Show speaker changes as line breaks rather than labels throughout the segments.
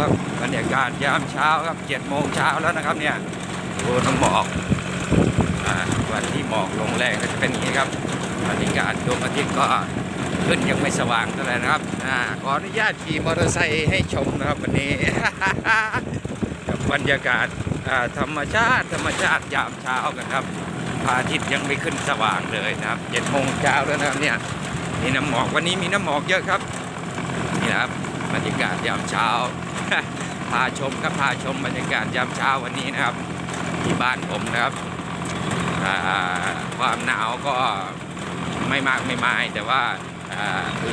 ครับบรรยากาศยามเช้าครับเจ็ดโมงเช้าแล้วนะครับเนี่ยดูน้ำหมอกอวันที่หมอกลงแรงก็จะเป็นอย่างนี้ครับบรรยากาศดวงอาทิตย์ก็ขึ้นยังไม่สว่างเท่าไหร่นะครับอขออนุญาตขี่มอเตอร์ไซค์ให้ชมนะครับวันนี้ กับบรรยากาศธรรมชาติ ธรรมชาติยามเช้ากันครับพระอาทิตย์ยังไม่ขึ้นสว่างเลยนะครับเจ็ดโมงเช้าแล้วนะครับเนี่ยมีน้ำหมอกวันนี้มีน้ำหมอกเยอะครับนี่นะครับ รรยากาศยามเช้า พาชมครับพาชมบรรยากาศยามเช้าวันนี้นะครับ ที่บ้านผมนะครับอ่าความหนาวก็ไม่มากไม่มาย แต่ว่า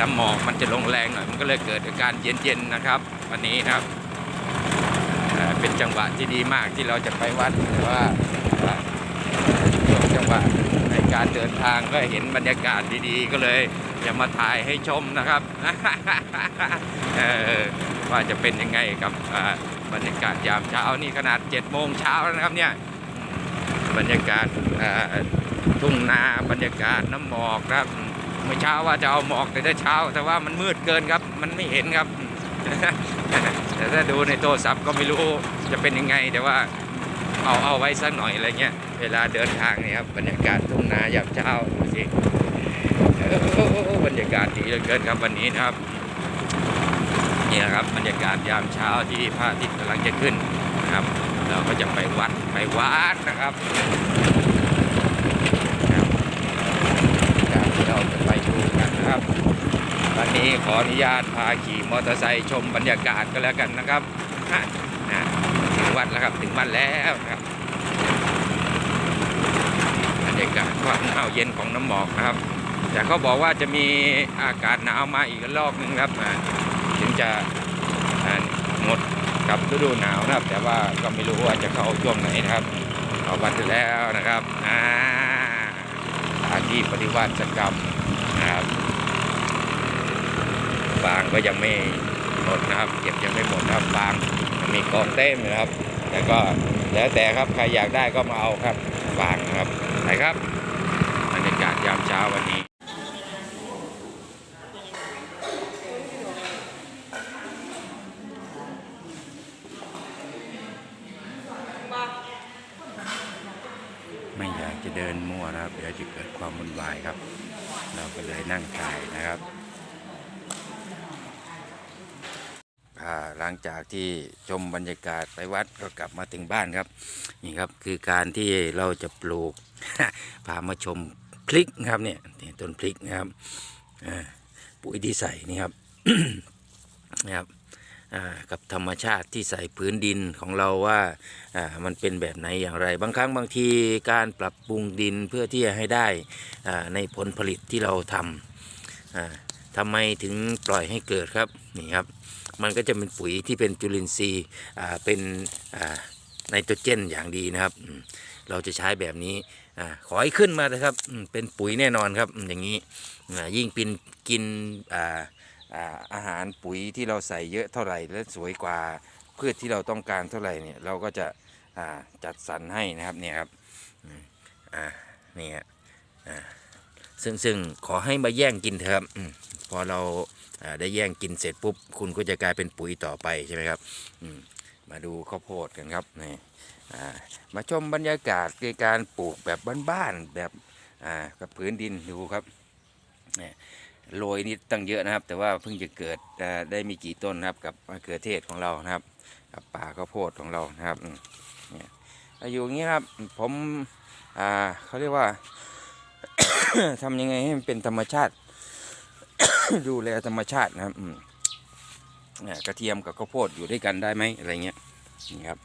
ลำหมอกมันจะลงแรงหน่อยมันก็เลยเกิดอาการเย็นๆนะครับ วันนี้นะครับเป็นจังหวะที่ดีมากที่เราจะไปวัดแต่ว่าเอ่อช่วงจังหวะในการเดินทางก็เห็นบรรยากาศดีๆ ก็เลย จะมาถ่ายให้ชมนะครับว่าจะเป็นยังไงกับบรรยากาศยามเช้านี่ขนาด7โมงเช้าแล้วนะครับเนี่ยบรรยากาศทุ่งนาบรรยากาศน้ำหมอกครับเมื่อเช้าว่าจะเอาหมอกแต่เช้า แต่ว่ามันมืดเกินครับ มันไม่เห็นครับ แต่ถ้าดูในโทรศัพท์ก็ไม่รู้จะเป็นยังไง แต่ว่าเอาเอาไว้สักหน่อยอะไรเงี้ยเวลาเดินทางเนี่ยครับบรรยากาศทุ่งนายามเช้าดูสิ บรรยากาศดีเหลือเกินครับวันนี้นะครับนี่นะครับบรรยากาศยามเช้าที่พระอาทิตย์กำลังจะขึ้นนะครับ เราก็จะไปวัดไปวัดนะครับการที่เราจะไปดูกันนะครับ วันนี้ขออนุญาตพาขี่มอเตอร์ไซค์ชมบรรยากาศก็แล้วกันนะครับถึงวัดแล้วครับถึงวัดแล้วนะครับบรรยากาศความหนาวเย็นของน้ำหมอกนะครับ แต่เขาบอกว่าจะมีอากาศหนาวมาอีกรอบนึงครับถึงจะหมดกับฤดูหนาวนะครับ แต่ว่าก็ไม่รู้ว่าจะเข้าช่วงไหนนะครับเอาวัดแล้วนะครับอ่าสถานที่ปฏิวัติกรรมนะครับฟางก็ยังไม่หมดนะครับ เก็บยังไม่หมดนะครับฟางมีกองเต็มนะครับ แต่ก็แล้วแต่ครับใครอยากได้ก็มาเอาครับฟางนะครับไหนครับบรรยากาศยามเช้าวันนี้ ไม่อยากจะ เดินมั่วนะครับ เดี๋ยวจะเกิดความวุ่นวายครับ เราก็เลยนั่งถ่ายนะครับหลังจากที่ชมบรรยากาศไปวัดก็กลับมาถึงบ้านครับ นี่ครับคือการที่เราจะปลูกพามาชมพริกครับเนี่ยต้นพริกนะครับปุ๋ยที่ใส่นี่ครับนะครับ กับธรรมชาติที่ใส่พื้นดินของเราว่าามันเป็นแบบไหนอย่างไร บางครั้งบางทีการปรับปรุงดินเพื่อที่จะให้ได้ในผลผลิตที่เราทำทำไมถึงปล่อยให้เกิดครับนี่ครับ มันก็จะเป็นปุ๋ยที่เป็นจุลินทรีย์เป็นไนโตรเจนอย่างดีนะครับ เราจะใช้แบบนี้อขอให้ขึ้นมานะครับ เป็นปุ๋ยแน่นอนครับ อย่างนี้ยิ่งเป็นกินอ่า อาหารปุ๋ยที่เราใส่เยอะเท่าไหร่และสวยกว่าพืชที่เราต้องการเท่าไหร่เนี่ยเราก็จะจัดสรรให้นะครับเนี่ยครับอ่านี่ฮะซึ่งซึ่งขอให้มาแย่งกินเถอะครับอพอเราได้แย่งกินเสร็จปุ๊บคุณก็จะกลายเป็นปุ๋ยต่อไปใช่ไหมครับมาดูข้าวโพดกันครับนี่มาชมบรรยากาศในการปลูกแบบบ้านๆแบบกับพื้นดินดูครับนี่ โรยนี่ตั้งเยอะนะครับ แต่ว่าเพิ่งจะเกิดได้มีกี่ต้นนะครับ กับมะเขือเทศของเรานะครับกับป่าข้าวโพดของเรานะครับอืมเนี่ยอยู่อย่างนี้ครับผมอ่าเขาเรียกว่าทำยังไงให้มันเป็นธรรมชาติ ดูแลธรรมชาตินะครับเนี่ยกระเทียมกับข้าวโพดอยู่ด้วยกันได้ไหมอะไรเงี้ยนี่ครับ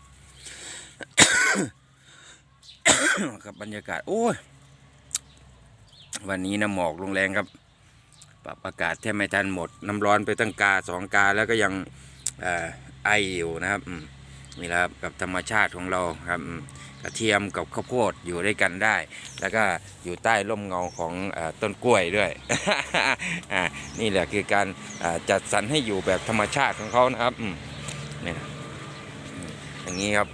กับบรรยากาศโอ้ยวันนี้น้ำหมอกลงแรงครับ ปรับอากาศแทบไม่ทันหมด น้ำร้อนไปตั้งกาสองกาแล้วก็ยังอไออยู่นะครับมนี่แหละครับกับธรรมชาติของเราครับกระเทียมกับข้าวโพดอยู่ด้วยกันได้ แล้วก็อยู่ใต้ร่มเงาของอต้นกล้วยด้วยนี่แหละคือการจัดสรรให้อยู่แบบธรรมชาติของเขานะครับอืมเนี่อย่างนี้ครับ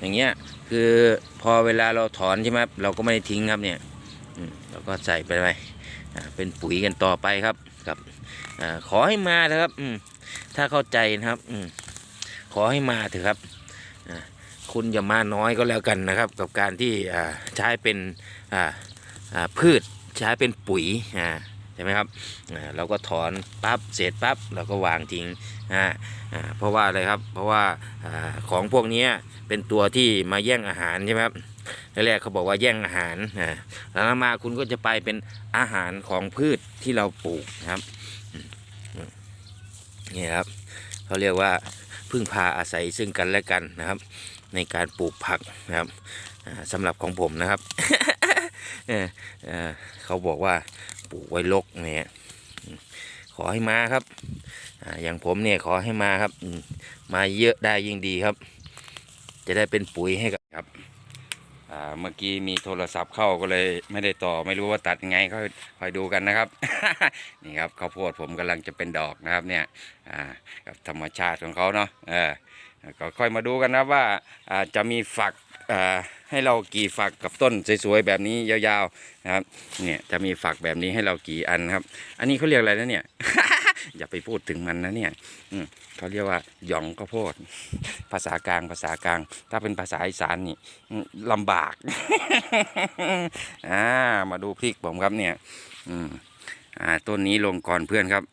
อย่างเงี้ยคือพอเวลาเราถอนใช่ไหมเราก็ไม่ได้ทิ้งครับเนี่ยเราก็ใส่ไปไปอ่า เป็นปุ๋ยกันต่อไปครับครับอขอให้มานะครับถ้าเข้าใจนะครับอ
ขอให้มาเถอะครับคุณอย่ามาน้อยก็แล้วกันนะครับ กับการที่ใช้เป็นพืชใช้เป็นปุ๋ยใช่ไหมครับเราก็ถอนปั๊บเสร็จปั๊บเราก็วางทิ้งเพราะว่าอะไรครับเพราะว่าของพวกนี้เป็นตัวที่มาแย่งอาหารใช่ไหมครับ แรกเขาบอกว่าแย่งอาหารอ่าหลังมาคุณก็จะไปเป็นอาหารของพืชที่เราปลูกนะครับนี่ครับเขาเรียกว่าพึ่งพาอาศัยซึ่งกันและกันนะครับ ในการปลูกผักนะครับอ่าสำหรับของผมนะครับเขาบอกว่าปลูกไว้ลกเนี่ยขอให้มาครับอย่างผมเนี่ยขอให้มาครับ มาเยอะได้ยิ่งดีครับ จะได้เป็นปุ๋ยให้กับครับ เมื่อกี้มีโทรศัพท์เข้าก็เลยไม่ได้ต่อไม่รู้ว่าตัดยังไงค่อยคอยดูกันนะครับ นี่ครับข้าวโพดผมกำลังจะเป็นดอกนะครับเนี่ยกับธรรมชาติของเขาเนาะเออก็ค่อยมาดูกันนะว่าจะมีฝักให้เรากี่ฝักกับต้นสวยๆแบบนี้ยาวๆนะครับเนี่ยจะมีฝักแบบนี้ให้เรากี่อันครับ อันนี้เขาเรียกอะไรนะเนี่ย อย่าไปพูดถึงมันนะเนี่ยอืเขาเรียกว่าหยองข้าวโพด ภาษากลางภาษากลาง ถ้าเป็นภาษาอีสานนี่ลำบากอ่ามาดูพริกผมครับเนี่ยอืมอ่าต้นนี้ลงก่อนเพื่อนครับ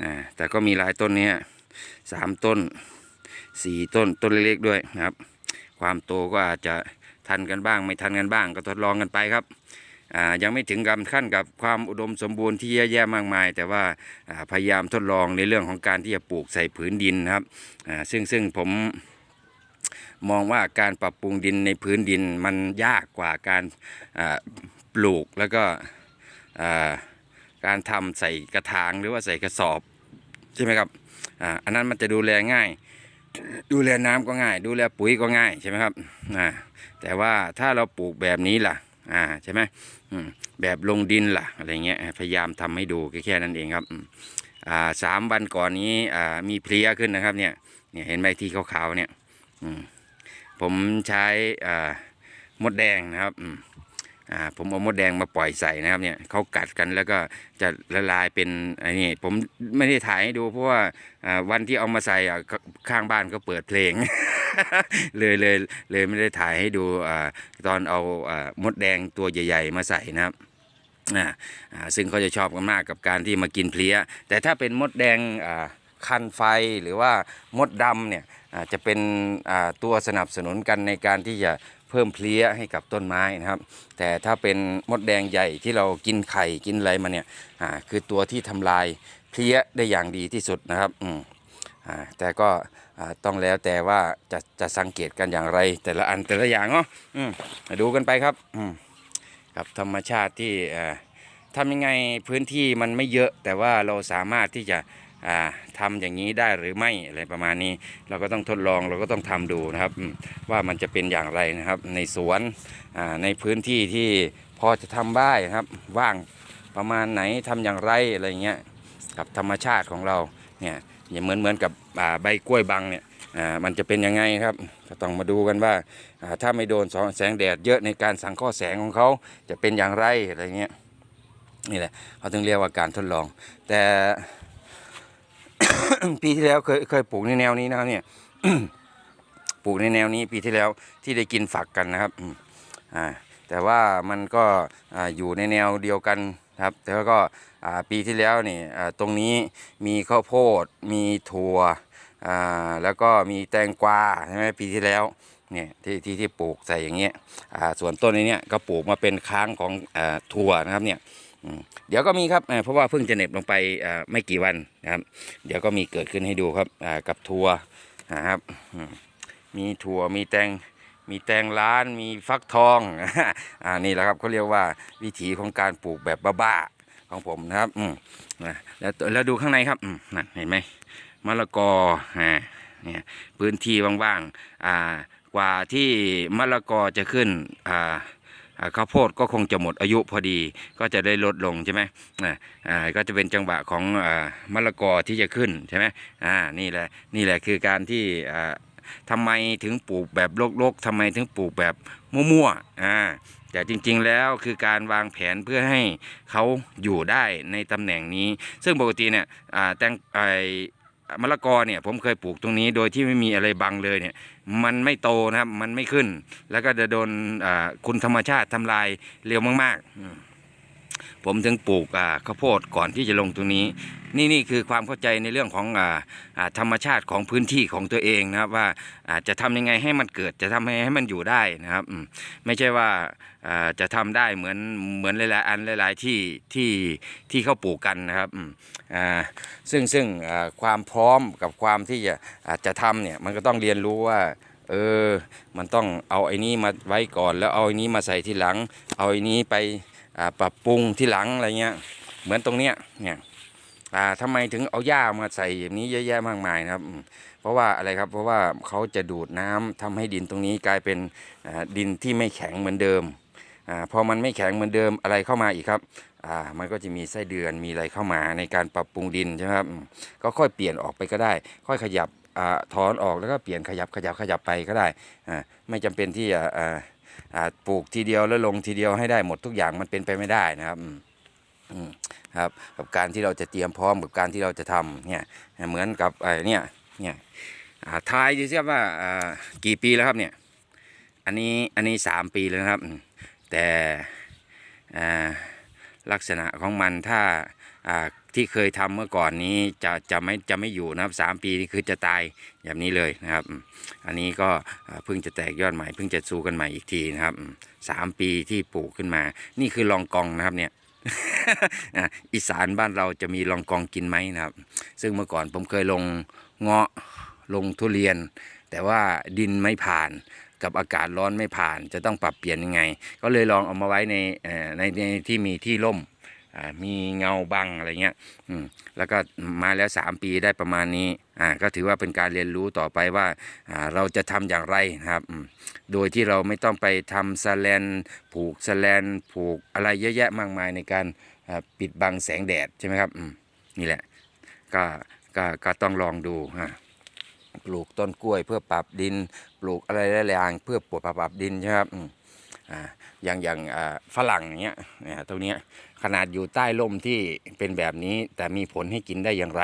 อ่าแต่ก็มีหลายต้นเนี้ยสามต้นสี่ต้นต้นเล็กๆด้วยนะครับ ความโตก็อาจจะทันกันบ้าง ไม่ทันกันบ้างก็ทดลองกันไปครับ ยังไม่ถึงกับขั้นกับความอุดมสมบูรณ์ที่แย่ๆมากมาย แต่ว่าพยายามทดลองในเรื่องของการที่จะปลูกใส่ผืนดินครับซึ่งซึ่งผมมองว่าการปรับปรุงดินในพื้นดินมันยากกว่าการปลูกแล้วก็การทำใส่กระถางหรือว่าใส่กระสอบใช่ไหมครับอ,อันนั้นมันจะดูแลง่าย ดูแลน้ำก็ง่าย ดูแลปุ๋ยก็ง่ายใช่ไหมครับแต่ว่าถ้าเราปลูกแบบนี้ล่ะ อ่าใช่ไหมอืมแบบลงดินล่ะอะไรเงี้ยพยายามทำให้ดูแค่นั้นเองครับอ่าสามวันก่อนนี้อ่ามีเพลียขึ้นนะครับเนี่ยเนี่ยเห็นไหมที่ขาวๆเนี่ยอืมผมใช้อ่ามดแดงนะครับอืมอ่าผมเอามดแดงมาปล่อยใส่นะครับเนี่ยเขากัดกันแล้วก็จะละลายเป็นไอ้นี่ผมไม่ได้ถ่ายให้ดูเพราะว่าอ่าวันที่เอามาใส่อะข้างบ้านก็เปิดเพลง เลยเลยเลยไม่ได้ถ่ายให้ดูอตอนเอาอมดแดงตัวใหญ่ ๆ มาใส่นะครับซึ่งเขาจะชอบกันมากกับการที่มากินเพลี้ย แต่ถ้าเป็นมดแดงคันไฟหรือว่ามดดำเนี่ยจะเป็นตัวสนับสนุนกันในการที่จะเพิ่มเพลี้ยให้กับต้นไม้นะครับ แต่ถ้าเป็นมดแดงใหญ่ที่เรากินไข่กินอะไรมาเนี่ยคือตัวที่ทำลายเพลี้ยได้อย่างดีที่สุดนะครับอืม แต่ก็ต้องแล้วแต่ว่าจะจะสังเกตกันอย่างไร แต่ละอันแต่ละอย่างเนาะมาดูกันไปครับกับธรรมชาติที่ทำยังไงพื้นที่มันไม่เยอะ แต่ว่าเราสามารถที่จะอ่าทำอย่างนี้ได้หรือไม่อะไรประมาณนี้ เราก็ต้องทดลองเราก็ต้องทำดูนะครับ ว่ามันจะเป็นอย่างไรนะครับ ในสวนในพื้นที่ที่พอจะทำได้นะครับ ว่างประมาณไหนทำอย่างไรอะไรเงี้ยกับธรรมชาติของเราเนี่ย เหมือนเหมือนกับใบกล้วยบังเนี่ยอ่ามันจะเป็นยังไงครับก็ต้องมาดูกันว่าถ้าไม่โดนแสงแดดเยอะในการสังเคราะห์แสงของเขาจะเป็นอย่างไรอะไรเงี้ยนี่แหละเขาถึงเรียกว่าการทดลอง แต่ปีที่แล้วเคยเคยปลูกในแนวนี้นะครับเนี่ยปลูกในแนวนี้ปีที่แล้วที่ได้กินฝักกันนะครับอ่า แต่ว่ามันก็ออยู่ในแนวเดียวกันครับแต่ว่าก็ปีที่แล้วนี่ตรงนี้มีข้าวโพด มีถั่วแล้วก็มีแตงกวาใช่ไหมปีที่แล้วเนี่ยที่ที่ที่ปลูกใส่อย่างเงี้ยส่วนต้นนี้เนี่ยก็ปลูกมาเป็นค้างของอถั่วนะครับเนี่ยเดี๋ยวก็มีครับเพราะว่าเพิ่งจะเน็บลงไปไม่กี่วันนะครับ เดี๋ยวก็มีเกิดขึ้นให้ดูครับกับถั่วนะครับมีถั่วมีแตง มีแตงล้านมีฟักทองอ่านี่แหละครับเขาเรียกว่าวิถีของการปลูกแบบบ้าๆของผมนะครับอืมนะแล้วแล้วดูข้างในครับอืมนั่นเห็นไหมมะละกออ่าเนี่ยพื้นที่ว่างๆอ่ากว่าที่มะละกอจะขึ้นอ่าอ่าข้าวโพดก็คงจะหมดอายุพอดีก็จะได้ลดลงใช่ไหมอ่าอ่าก็จะเป็นจังหวะของอ่ามะละกอที่จะขึ้นใช่ไหมอ่านี่แหละนี่แหละคือการที่ อ่าทำไมถึงปลูกแบบโลกๆทำไมถึงปลูกแบบมั่วๆอ่าแต่จริงๆแล้วคือการวางแผนเพื่อให้เขาอยู่ได้ในตำแหน่งนี้ ซึ่งปกติเนี่ยอ่าแตงไอมะละกอเนี่ยผมเคยปลูกตรงนี้โดยที่ไม่มีอะไรบังเลยเนี่ยมันไม่โตนะครับมันไม่ขึ้น แล้วก็จะโดนคุณธรรมชาติทำลายเร็วมากๆอื ผมถึงปลูกอ่าข้าวโพดก่อนที่จะลงตรงนี้ นี่นี่คือความเข้าใจในเรื่องของอ่าอ่าธรรมชาติของพื้นที่ของตัวเองนะครับว่าอาจะทำยังไงให้มันเกิดจะทำให้ให้มันอยู่ได้นะครับไม่ใช่ว่าอ่าจะทำได้เหมือนเหมือนหลายๆอันหลายๆที่ที่ที่เขาปลูกกันนะครับอ่าซึ่งซึ่งอ่าความพร้อมกับความที่จะอาจจะทำเนี่ยมันก็ต้องเรียนรู้ว่าเออ มันต้องเอาไอ้นี้มาไว้ก่อนแล้วเอาไอ้นี้มาใส่ทีหลัง เอาไอ้นี้ไป ปรับปรุงที่หลังอะไรเงี้ย เหมือนตรงเนี้ยเนี่ยอ่าทำไมถึงเอาหญ้ามาใส่อย่างนี้เยอะแยะมากมายนะครับ เพราะว่าอะไรครับ เพราะว่าเขาจะดูดน้ำทำให้ดินตรงนี้กลายเป็นดินที่ไม่แข็งเหมือนเดิมอ่าพอมันไม่แข็งเหมือนเดิมอะไรเข้ามาอีกครับอ่ามันก็จะมีไส้เดือนมีอะไรเข้ามาในการปรับปรุงดินใช่ไหมครับก็ค่อยเปลี่ยนออกไปก็ได้ ค่อยขยับอ่าถอนออกแล้วก็เปลี่ยนขยับขยับขยับไปก็ได้อ่าไม่จำเป็นที่จะอ่าอ่า ปลูกทีเดียวแล้วลงทีเดียวให้ได้หมดทุกอย่างมันเป็นไปไม่ได้นะครับครับกับการที่เราจะเตรียมพร้อมกับการที่เราจะทำเนี่ยเหมือนกับไอ้เนี่ยเนี่ยทายดูสิครับว่ากี่ปีแล้วครับเนี่ยอันนี้อันนี้สามปีแล้วครับ แต่ลักษณะของมันถ้าที่เคยทำเมื่อก่อนนี้จะจะไม่จะไม่อยู่นะครับสามปีนี่คือจะตายแบบนี้เลยนะครับ อันนี้ก็เพิ่งจะแตกยอดใหม่เพิ่งจะสู้กันใหม่อีกทีนะครับสามปีที่ปลูกขึ้นมา นี่คือลองกองนะครับเนี่ยอีสานบ้านเราจะมีลองกองกินไหมนะครับ ซึ่งเมื่อก่อนผมเคยลงเงาะลงทุเรียน แต่ว่าดินไม่ผ่านกับอากาศร้อนไม่ผ่าน จะต้องปรับเปลี่ยนยังไง ก็เลยลองเอามาไว้ในเอ่อในในที่มีที่ร่ม มีเงาบังอะไรเงี้ยแล้วก็มาแล้ว 3 ปีได้ประมาณนี้ก็ถือว่าเป็นการเรียนรู้ต่อไปว่าเราจะทำอย่างไรนะครับ โดยที่เราไม่ต้องไปทำสแลนผูกสแลนผูกอะไรเยอะแยะมากมายในการปิดบังแสงแดดใช่ไหมครับนี่แหละก็ก็ก็ต้องลองดูฮะปลูกต้นกล้วยเพื่อปรับดิน ปลูกอะไรหลายอย่างเพื่อปรับปรับดินใช่ไหมครับ อย่างอย่างฝรั่งอย่างเงี้ยตรงเนี้ยขนาดอยู่ใต้ร่มที่เป็นแบบนี้แต่มีผลให้กินได้อย่างไร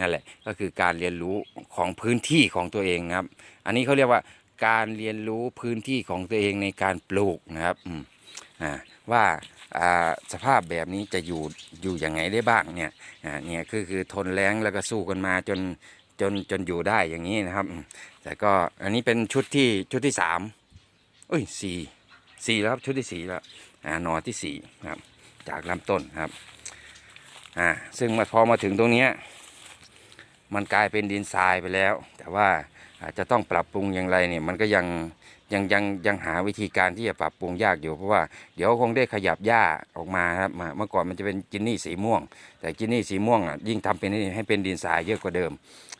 นั่นแหละก็คือการเรียนรู้ของพื้นที่ของตัวเองครับ อันนี้เขาเรียกว่าการเรียนรู้พื้นที่ของตัวเองในการปลูกนะครับว่าสภาพแบบนี้จะอยู่อยู่ยังไงได้บ้างเนี่ยเนี่ยคือคือทนแรงแล้วก็สู้กันมาจนจนจนอยู่ได้อย่างนี้นะครับ แต่ก็อันนี้เป็นชุดที่ชุดที่สามเอ้ยสี่ สี่แล้วครับชุดที่สี่แล้วอ่านอที่สี่ครับ จากลำต้นครับอ่าซึ่งมาพอมาถึงตรงเนี้ยมันกลายเป็นดินทรายไปแล้ว แต่ว่าอาจจะต้องปรับปรุงอย่างไรเนี่ยมันก็ยังยังยังยังหาวิธีการที่จะปรับปรุงยากอยู่เพราะว่าเดี๋ยวคงได้ขยับหญ้าออกมาครับมาเมื่อก่อนมันจะเป็นจินนี่สีม่วง แต่จินนี่สีม่วงอะยิ่งทำเป็นให้เป็นดินทรายเยอะกว่าเดิม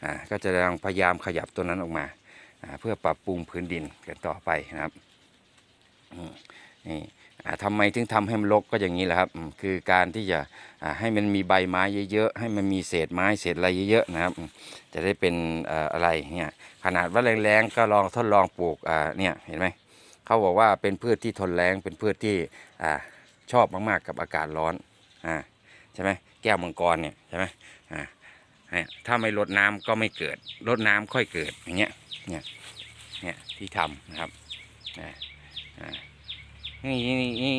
อ่าก็จะยังพยายามขยับตัวนั้นออกมา เพื่อปรับปรุงพื้นดินกันต่อไปนะครับ นี่ทำไมถึงทำให้มันรกก็อย่างนี้แหละครับ คือการที่จะให้มันมีใบไม้เยอะๆ ให้มันมีเศษไม้เศษอะไรเยอะๆนะครับ จะได้เป็นอะไรเนี่ยขนาดว่าแรงๆก็ลองทดลองปลูกเนี่ยเห็นไหมเขาบอกว่าเป็นพืชที่ทนแรงเป็นพืชที่อชอบมากๆกับอากาศร้อนอ่าใช่ไหมแก้วมังกรเนี่ยใช่ไหมอ่าถ้าไม่ลดน้ำก็ไม่เกิดลดน้ำค่อยเกิดอย่างเงี้ยเนี่ยเนี่ยที่ทำนะครับอ่า นี่นี่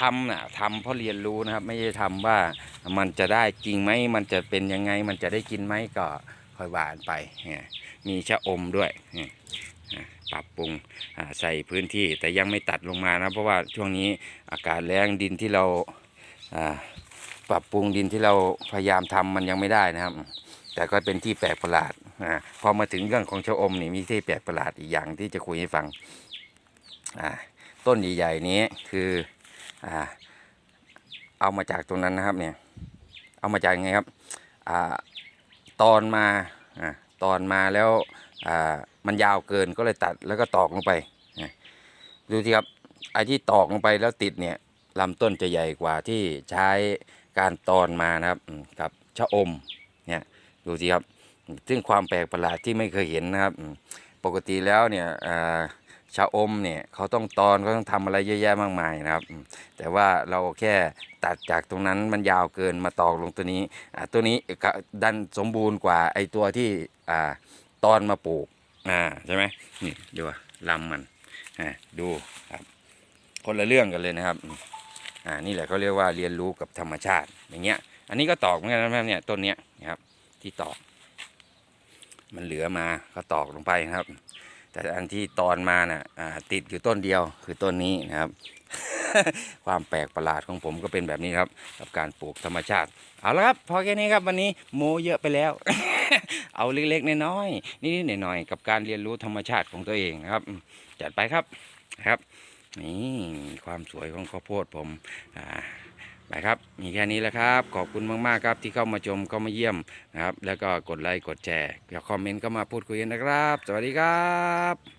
ทำน่ะทำเพราะเรียนรู้นะครับ ไม่ใช่ทำว่ามันจะได้จริงไหมมันจะเป็นยังไง มันจะได้กินไหมก็ค่อยหวานไปมีชะอมด้วยปรับปรุงใส่พื้นที่แต่ยังไม่ตัดลงมานะ เพราะว่าช่วงนี้อากาศแรงดินที่เราปรับปรุงดินที่เราพยายามทำมันยังไม่ได้นะครับ แต่ก็เป็นที่แปลกประหลาดพอมาถึงเรื่องของชะอมนี่มีที่แปลกประหลาดอีกอย่างที่จะคุยให้ฟังอ่า ต้นใหญ่ๆนี้คืออ่าเอามาจากตรงนั้นนะครับเนี่ยเอามาจากไงครับอ่าตอนมาอ่าตอนมาแล้วอ่ามันยาวเกินก็เลยตัดแล้วก็ตอกลงไปดูที่ครับไอ้ที่ตอกลงไปแล้วติดเนี่ยลำต้นจะใหญ่กว่าที่ใช้การตอนมานะครับกับชะอมเนี่ยดูสิครับซึ่งความแปลกประหลาดที่ไม่เคยเห็นนะครับ ปกติแล้วเนี่ยอ ชาอมเนี่ยเขาต้องตอนเขาต้องทำอะไรเยอะแยะมากมายนะครับ แต่ว่าเราแค่ตัดจากตรงนั้นมันยาวเกินมาตอกลงตัวนี้ตัวนี้ก็ดันสมบูรณ์กว่าไอตัวที่อตอนมาปลูกใช่ไหมนี่ดูว่าลำมันดูครับคนละเรื่องกันเลยนะครับอ่านี่แหละเขาเรียกว่าเรียนรู้กับธรรมชาติอย่างเงี้ย อันนี้ก็ตอกเหมือนกันนะครับเนี่ยต้นเนี้ยนะครับที่ตอก มันเหลือมาก็ตอกลงไปนะครับ แต่อันที่ตอนมาน่ะอ่าติดอยู่ต้นเดียวคือต้นนี้นะครับ ความแปลกประหลาดของผมก็เป็นแบบนี้ครับกับการปลูกธรรมชาติ เอาละครับ พอแค่นี้ครับวันนี้โมเยอะไปแล้ว เอาเล็กๆน้อยๆนิดๆหน่อยๆกับการเรียนรู้ธรรมชาติของตัวเองนะครับ จัดไปครับนะครับ นี่ความสวยของข้าวโพดผมอ่า นะครับ มีแค่นี้แหละครับ ขอบคุณมากๆครับที่เข้ามาชมเข้ามาเยี่ยมนะครับ แล้วก็กดไลค์กดแชร์อยากคอมเมนต์ก็มาพูดคุยกันนะครับ สวัสดีครับ